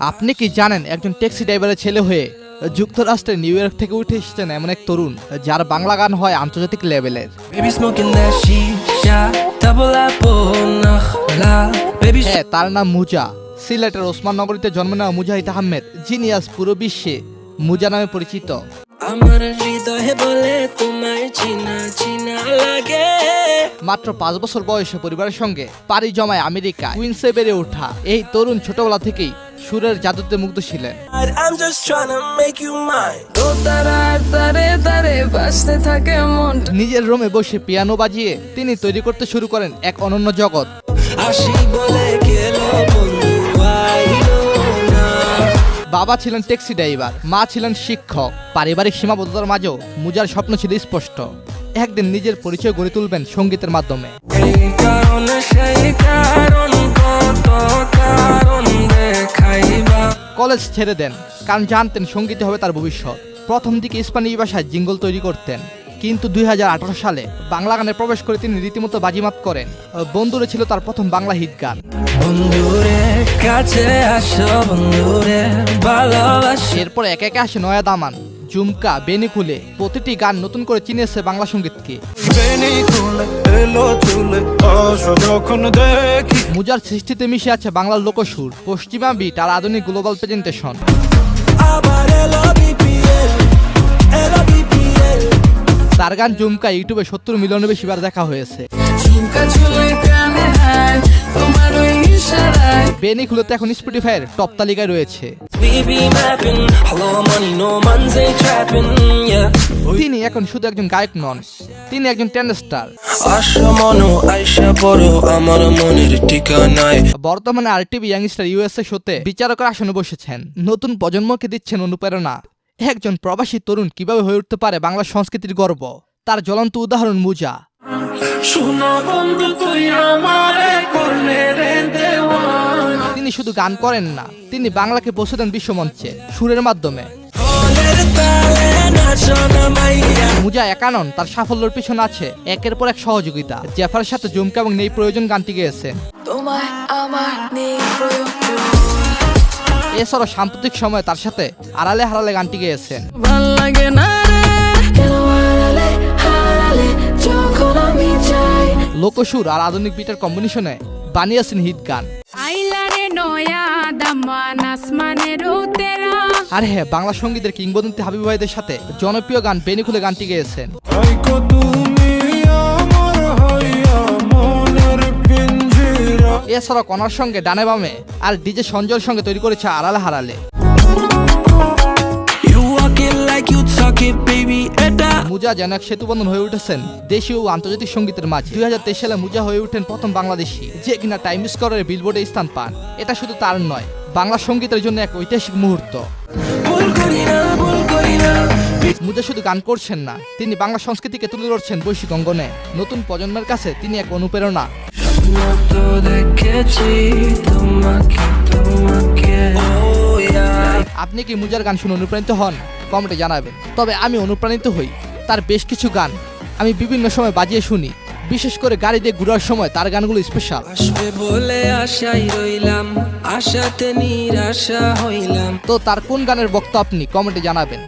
আপনি কি জানেন একজন ট্যাক্সি ড্রাইভারের ছেলে হয়ে যুক্তরাষ্ট্রের নিউ ইয়র্ক থেকে উঠে এসেছেন এমন এক তরুণ যার বাংলা গান হয় আন্তর্জাতিক লেভেলের। হ্যাঁ তার নাম মুজা। সিলেটের ওসমান নগরীতে জন্ম নেওয়া মুজাহিদ আহমেদ যিনি আজ পুরো বিশ্বে মুজা নামে পরিচিত। আমার হৃদয়ে বলে তোমায় চিনা চিনা লাগে। মাত্র পাঁচ বছর বয়সে পরিবারের সঙ্গে পাড়ি জমায় আমেরিকা কুইন্সে বেড়ে ওঠা এই তরুণ ছোটবেলা থেকেই সুরের জাদুতে মুগ্ধ ছিলেন নিজের রুমে বসে পিয়ানো বাজিয়ে তিনি তৈরি করতে শুরু করেন এক অনন্য জগৎ। বাবা ছিলেন ট্যাক্সি ড্রাইভার মা ছিলেন শিক্ষক। পারিবারিক সীমাবদ্ধতার মাঝেও মুজার স্বপ্ন ছিল স্পষ্ট। একদিন নিজের পরিচয় গড়ে তুলবেন সঙ্গীতের মাধ্যমে। কলেজ ছেড়ে দেন কারণ জানতেন সঙ্গীতে হবে তার ভবিষ্যৎ। প্রথম দিকে স্প্যানিশ ভাষায় জিঙ্গল তৈরি করতেন কিন্তু দুই হাজার আঠারো সালে বাংলা গানে প্রবেশ করে তিনি রীতিমতো বাজিমাত করেন। বন্ধুরে ছিল তার প্রথম বাংলা হিট গান। এরপর একে একে আসে নয়া দামান। জুমকা বেনি খুলে প্রতিটি গান নতুন করে চিনেছে বাংলা সঙ্গীতকে। মুজার সৃষ্টিতে মিশে আছে বাংলার লোকসুর পশ্চিমা বিট আর আধুনিক গ্লোবাল প্রেজেন্টেশন তার গান জুমকা ইউটিউবে সত্তর মিলিয়নের বেশি বার দেখা হয়েছে। ইশারায় বেনি খুলেতে এখন স্পটিফাইয়ের টপ তালিকায় রয়েছে. তিনি এখন শুধু একজন গায়ক নন তিনি একজন টেন স্টার আসো মনো আইসা পড়ো আমার মনের ঠিকানায়। বর্তমানে আরটিভি ইয়াংস্টার ইউএসএ শোতে বিচারকের আসনে বসেছেন। নতুন প্রজন্মকে দিচ্ছেন অনুপ্রেরণা। একজন প্রবাসী তরুণ কীভাবে হয়ে উঠতে পারে বাংলা সংস্কৃতির গর্ব? তার জ্বলন্ত উদাহরণ মুজা। শোনা বন্ধু তুই আমারে করলে রে দেওয়ানা। তিনি শুধু গান করেন না তিনি বাংলাকে পৌঁছে দেন বিশ্বমঞ্চে সুরের মাধ্যমে। মুজা একা নন তার সাফল্যের পিছনে আছে একের পর এক সহযোগিতা। জেফার সাথে জুমকা এবং নেই প্রয়োজন গানটি প্রয়োজন। এছাড়াও সাম্প্রতিক সময়ে তার সাথে আড়ালে হারালে গানটি গেয়েছেন ভালো লাগে না লোকসুর আর আধুনিক বিটের কম্বিনেশনে বানিয়েছেন হিট গান। আর হ্যাঁ বাংলা সঙ্গীতের কিংবদন্তি হাবিব ভাইদের সাথে জনপ্রিয় গান বেনি খুলে গানটি গেয়েছেন। এছাড়াও কনার সঙ্গে ডানে বামে আর ডিজে সঞ্জয়ের সঙ্গে তৈরি করেছে আড়ালে হারালে। Like you talk it baby এটা মুজা যেন এক সেতুবন্ধন হয়ে উঠেছেন দেশীয় ও আন্তর্জাতিক সঙ্গীতের মাঝে। দুই সালে মুজা হয়ে ওঠেন প্রথম বাংলাদেশি যে কিনা টাইম স্কোরের বিলবোর্ডে স্থান পান। এটা শুধু তার নয় বাংলা সঙ্গীতের জন্য এক ঐতিহাসিক মুহূর্ত। মুজা শুধু গান করছেন না তিনি বাংলা সংস্কৃতিকে তুলে ধরছেন বৈশ্বিক অঙ্গনে। নতুন প্রজন্মের কাছে তিনি এক অনুপ্রেরণা। দেখেছি তোমাকে তোমাকে। আপনি কি মুজার গান শুনে অনুপ্রাণিত হন? কমেন্টে জানাবেন। তবে আমি অনুপ্রাণিত হই। তার বেশ কিছু গান। আমি বিভিন্ন সময় বাজিয়ে শুনি। বিশেষ করে গাড়ি দিয়ে ঘুরার সময় তার গানগুলো স্পেশাল আসবে বলে আশাই রইলাম। আশাতে নিরাশা হইলাম। তো তার কোন গানের বক্তা আপনি? কমেন্টে জানাবেন।